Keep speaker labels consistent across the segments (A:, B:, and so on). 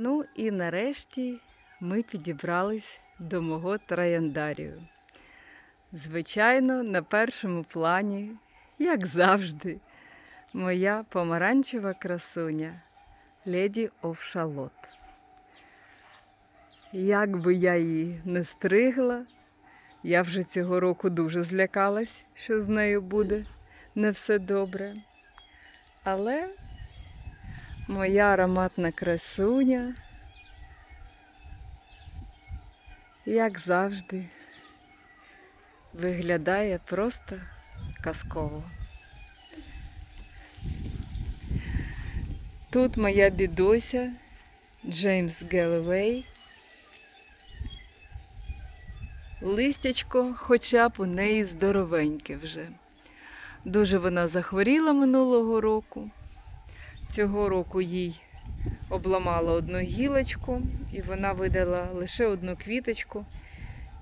A: Ну і нарешті ми підібрались до мого трояндарію. Звичайно, на першому плані, як завжди, моя помаранчева красуня леді Овшалот. Як би я її не стригла, я вже цього року дуже злякалась, що з нею буде не все добре. Але моя ароматна красуня, як завжди, виглядає просто казково. Тут моя бідося Джеймс Гелловей. Листячко, хоча б у неї здоровеньке вже. Дуже вона захворіла минулого року. Цього року їй обламала одну гілочку, і вона видала лише одну квіточку.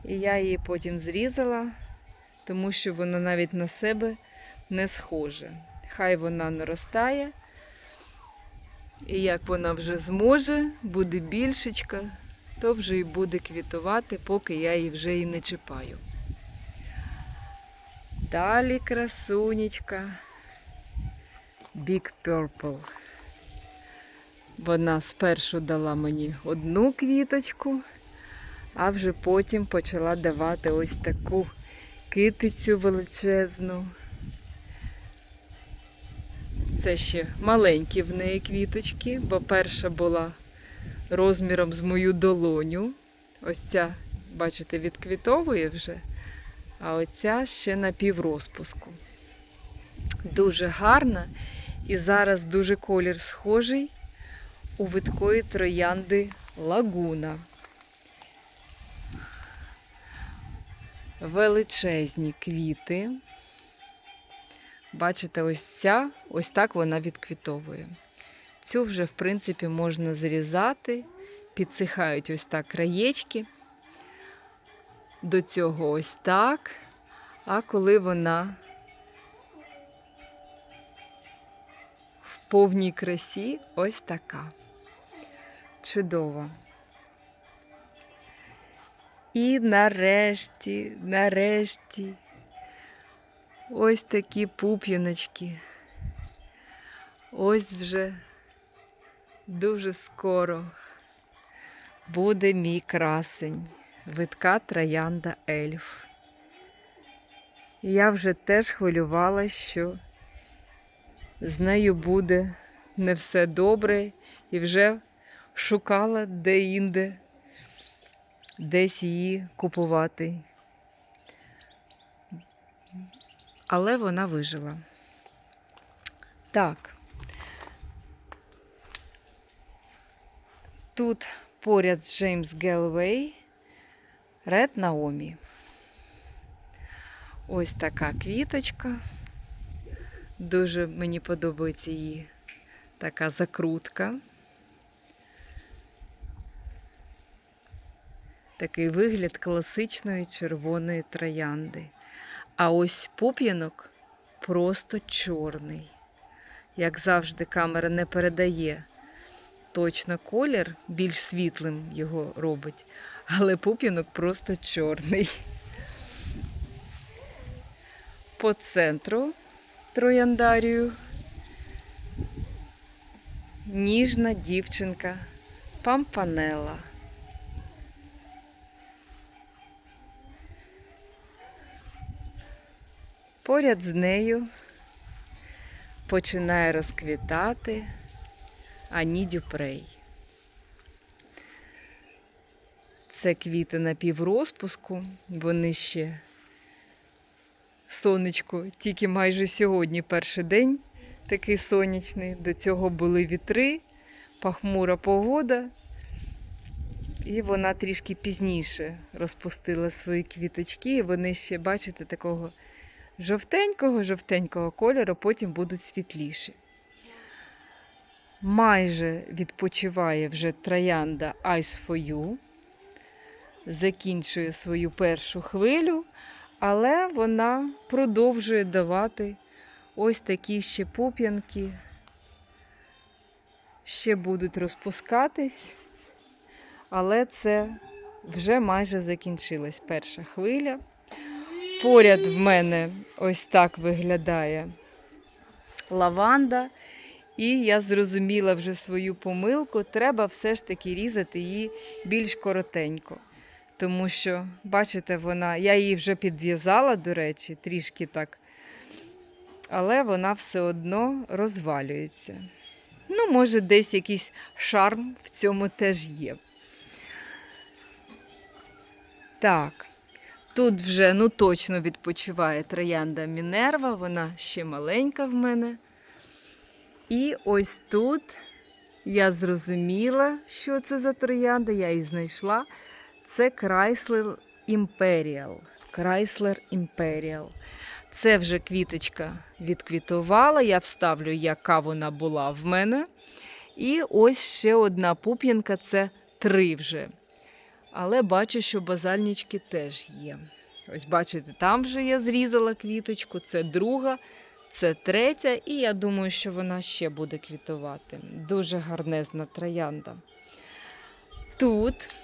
A: І я її потім зрізала, тому що вона навіть на себе не схожа. Хай вона наростає. І як вона вже зможе, буде більшечка, то вже і буде квітувати, поки я її вже і не чіпаю. Далі красунечка Big Purple. Вона спершу дала мені одну квіточку, а вже потім почала давати ось таку китицю величезну. Це ще маленькі в неї квіточки, бо перша була розміром з мою долоню. Ось ця, бачите, відквітовує вже, а оця ще на піврозпуску. Дуже гарна. І зараз дуже колір схожий у виткої троянди лагуна. Величезні квіти. Бачите, ось ця, ось так вона відквітовує. Цю вже, в принципі, можна зрізати, підсихають ось так краєчки. До цього ось так. А коли вона повній красі, ось така. Чудова. І нарешті, нарешті, ось такі пуп'яночки. Ось вже дуже скоро буде мій красень, витка троянда ельф. Я вже теж хвилювалася, що з нею буде не все добре, і вже шукала де-інде десь її купувати. Але вона вижила. Так. Тут поряд з Джеймс Гелвей Ред Наомі. Ось така квіточка. Дуже мені подобається її така закрутка. Такий вигляд класичної червоної троянди. А ось пуп'янок просто чорний. Як завжди, камера не передає точно колір, більш світлим його робить, але пуп'янок просто чорний. По центру трояндарію ніжна дівчинка Пампанела. Поряд з нею починає розквітати Ані Дюпрей. Це квіти на піврозпуску, вони ще сонечко, тільки майже сьогодні перший день такий сонячний. До цього були вітри, пахмура погода, і вона трішки пізніше розпустила свої квіточки, і вони ще, бачите, такого жовтенького-жовтенького кольору, потім будуть світліші. Майже відпочиває вже троянда Ice for You. Закінчує свою першу хвилю, але вона продовжує давати ось такі ще пуп'янки. Ще будуть розпускатись. Але це вже майже закінчилась перша хвиля. Поряд в мене ось так виглядає лаванда. І я зрозуміла вже свою помилку. Треба все ж таки різати її більш коротенько. Тому що, бачите, вона, я її вже підв'язала, до речі, трішки так. Але вона все одно розвалюється. Ну, може, десь якийсь шарм в цьому теж є. Так, тут вже ну, точно відпочиває троянда Мінерва, вона ще маленька в мене. І ось тут я зрозуміла, що це за троянда, я її знайшла. Це Chrysler Imperial. Chrysler Imperial. Це вже квіточка відквітувала. Я вставлю, яка вона була в мене. І ось ще одна пуп'янка це три вже. Але бачу, що базальнички теж є. Ось бачите, там вже я зрізала квіточку, це друга, це третя, і я думаю, що вона ще буде квітувати. Дуже гарнезна троянда. Тут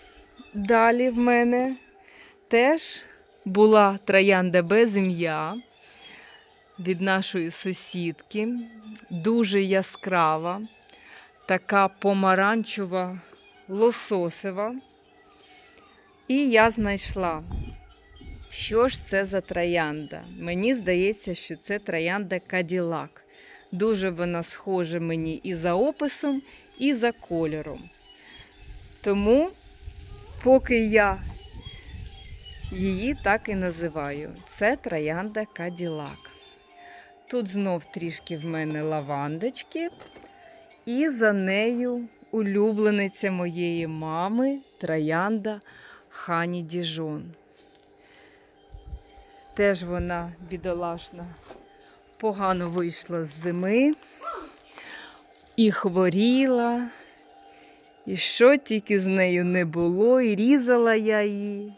A: далі в мене теж була троянда без ім'я від нашої сусідки. Дуже яскрава, така помаранчева, лососева. І я знайшла, що ж це за троянда. Мені здається, що це троянда Каділак. Дуже вона схожа мені і за описом, і за кольором. Тому, поки я її так і називаю, це троянда Каділак. Тут знов трішки в мене лавандочки, і за нею улюблениця моєї мами троянда Хані Діжон. Теж вона бідолашна, погано вийшла з зими і хворіла, і що тільки з нею не було, і різала я її.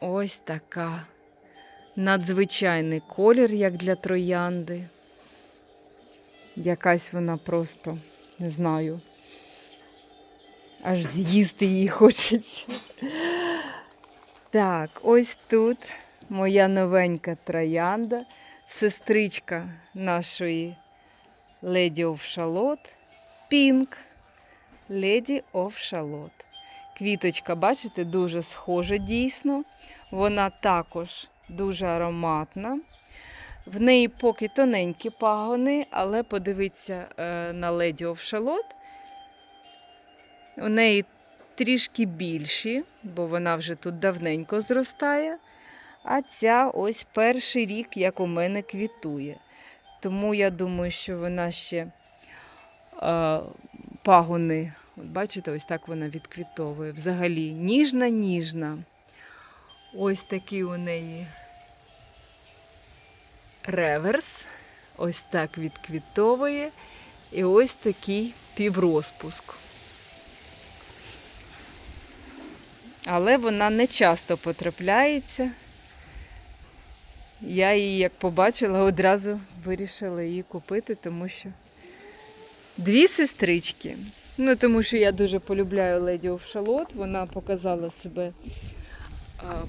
A: Ось така надзвичайний колір, як для троянди. Якась вона просто, не знаю, аж з'їсти її хочеться. Так, ось тут моя новенька троянда, сестричка нашої Lady of Pink Lady of Charlotte. Квіточка, бачите, дуже схожа дійсно. Вона також дуже ароматна. В неї поки тоненькі пагони, але подивіться е, на of Charlotte. У неї трішки більші, бо вона вже тут давненько зростає. А ця ось перший рік, як у мене квітує. Тому я думаю, що вона ще пагони, от бачите, ось так вона відквітовує. Взагалі ніжна-ніжна. Ось такий у неї реверс. Ось так відквітовує. І ось такий піврозпуск. Але вона не часто потрапляється. Я її, як побачила, одразу вирішила її купити, тому що дві сестрички. Ну, тому що я дуже полюбляю Леді Овшалот. Вона показала себе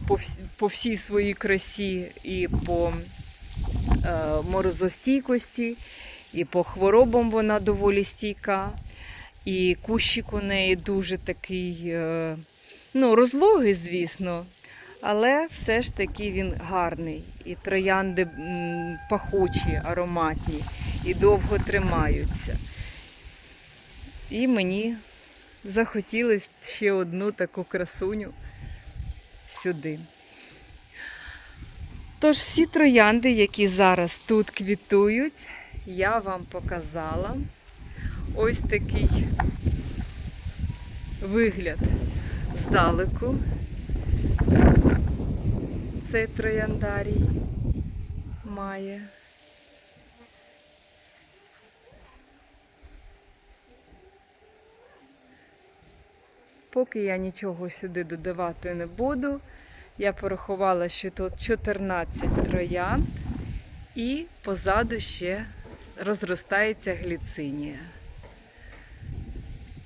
A: по, по всій своїй красі і по морозостійкості, і по хворобам вона доволі стійка. І кущик у неї дуже такий, е, ну, розлогий, звісно, але все ж таки він гарний. І троянди пахучі, ароматні, і довго тримаються. І мені захотілося ще одну таку красуню сюди. Тож всі троянди, які зараз тут квітують, я вам показала. Ось такий вигляд здалеку. Цей трояндарій має. Поки я нічого сюди додавати не буду. Я порахувала, що тут 14 троянд і позаду ще розростається гліцинія.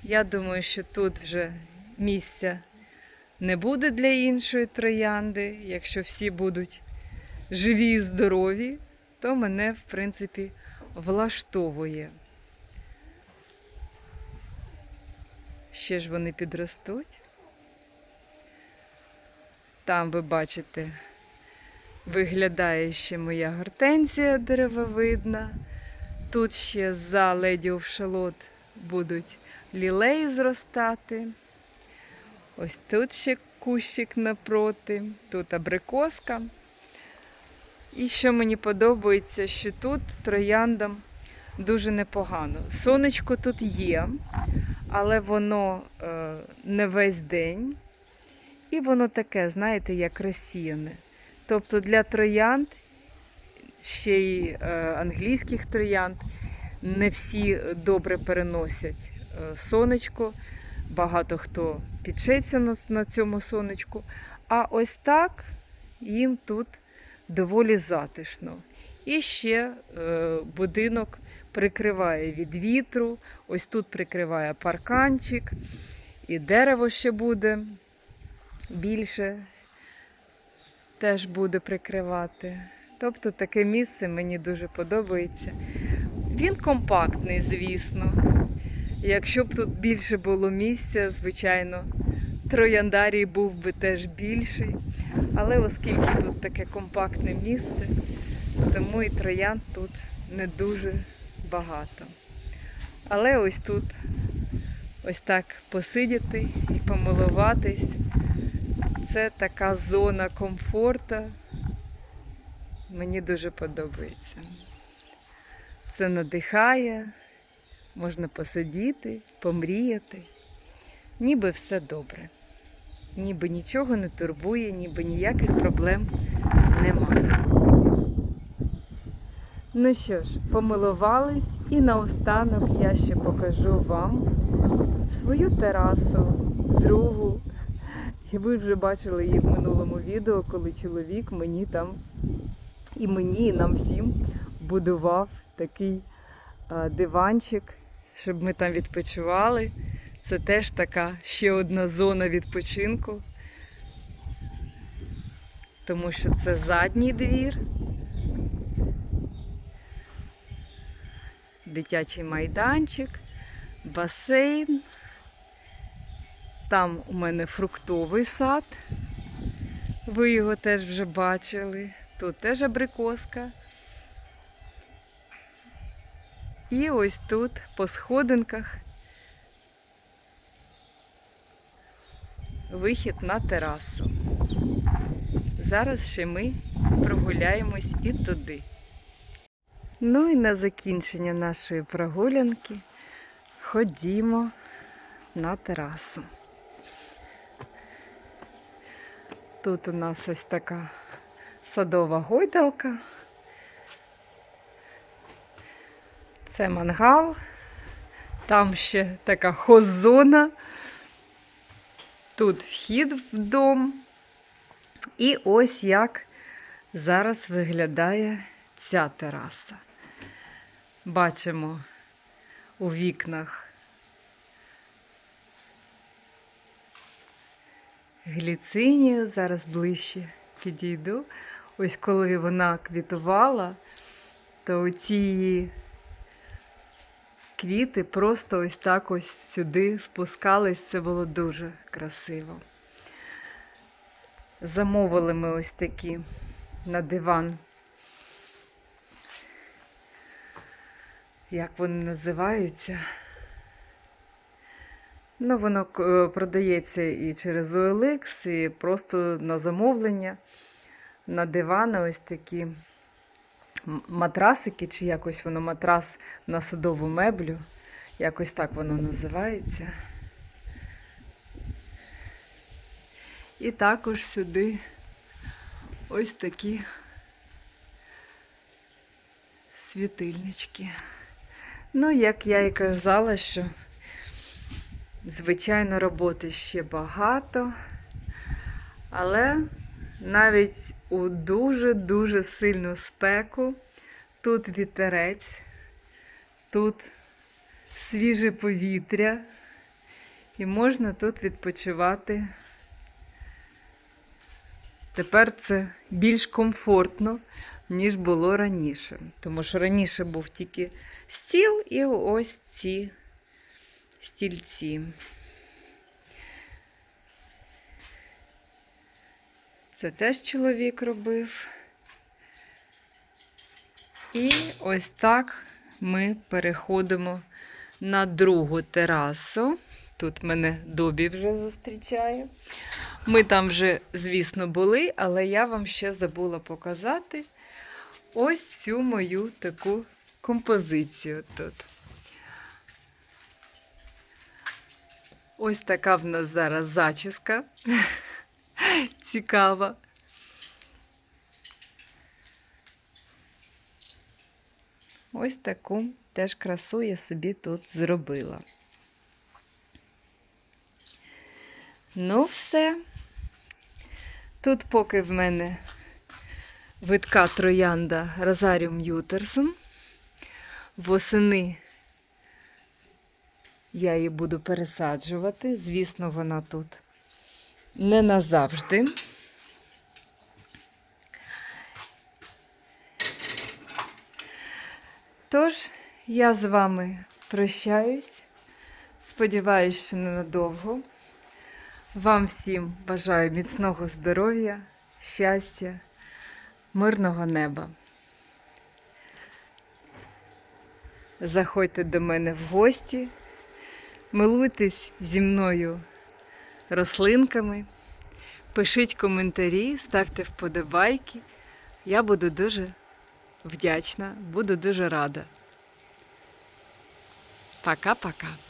A: Я думаю, що тут вже місця не буде для іншої троянди. Якщо всі будуть живі і здорові, то мене, в принципі, влаштовує. Ще ж вони підростуть. Там ви бачите, виглядає ще моя гортензія деревовидна. Тут ще за леді овшалот будуть лілеї зростати. Ось тут ще кущик напроти, тут абрикоска. І що мені подобається, що тут трояндам дуже непогано. Сонечко тут є, але воно е, не весь день. І воно таке, знаєте, як розсіяне. Тобто для троянд, ще й е, англійських троянд, не всі добре переносять е, сонечко. Багато хто підшеться на, на цьому сонечку. А ось так їм тут доволі затишно. І ще е, будинок прикриває від вітру, ось тут прикриває парканчик, і дерево ще буде більше теж буде прикривати. Тобто таке місце мені дуже подобається. Він компактний, звісно. Якщо б тут більше було місця, звичайно, трояндарій був би теж більший. Але оскільки тут таке компактне місце, тому і троянд тут не дуже багато. Але ось тут ось так посидіти і помилуватись. Це така зона комфорту. Мені дуже подобається. Це надихає, можна посидіти, помріяти. Ніби все добре. Ніби нічого не турбує, ніби ніяких проблем немає. Ну що ж, помилувались і наостанок я ще покажу вам свою терасу, другу. І ви вже бачили її в минулому відео, коли чоловік мені там і мені, і нам всім будував такий диванчик, щоб ми там відпочивали. Це теж така ще одна зона відпочинку, тому що це задній двір, дитячий майданчик, басейн. Там у мене фруктовий сад. Ви його теж вже бачили. Тут теж абрикоска. І ось тут по сходинках вихід на терасу. Зараз ще ми прогуляємось і туди. Ну і на закінчення нашої прогулянки ходімо на терасу. Тут у нас ось така садова гойдалка. Це мангал. Там ще така хозона. Тут вхід в дом. І ось як зараз виглядає ця тераса. Бачимо у вікнах гліцинію, зараз ближче підійду. Ось коли вона квітувала, то ці квіти просто ось так ось сюди спускались. Це було дуже красиво. Замовили ми ось такі на диван. Як вони називаються? Ну, воно е, продається і через OLX, і просто на замовлення. На дивани ось такі матрасики, чи якось воно матрас на судову меблю. Якось так воно називається. І також сюди ось такі світильнички. Ну, як я і казала, що Звичайно, роботи ще багато, але навіть у дуже-дуже сильну спеку тут вітерець, тут свіже повітря, І можна тут відпочивати. Тепер це більш комфортно, ніж було раніше. Тому що раніше був тільки стіл і ось ці стільці. Це теж чоловік робив. І ось так ми переходимо на другу терасу. Тут мене Добі вже зустрічає. Ми там вже, звісно, були, але я вам ще забула показати ось цю мою таку композицію тут. Ось така в нас зараз зачіска. Цікава. Ось таку теж красу я собі тут зробила. Ну, все. Тут поки в мене витка троянда Розаріум Ютерсон. Восени я її буду пересаджувати. Звісно, вона тут не назавжди. Тож, я з вами прощаюсь. Сподіваюсь, що ненадовго. Вам всім бажаю міцного здоров'я, щастя, мирного неба. Заходьте до мене в гості, милуйтесь зі мною рослинками, пишіть коментарі, ставте вподобайки. Я буду дуже вдячна, буду дуже рада. Пока-пока.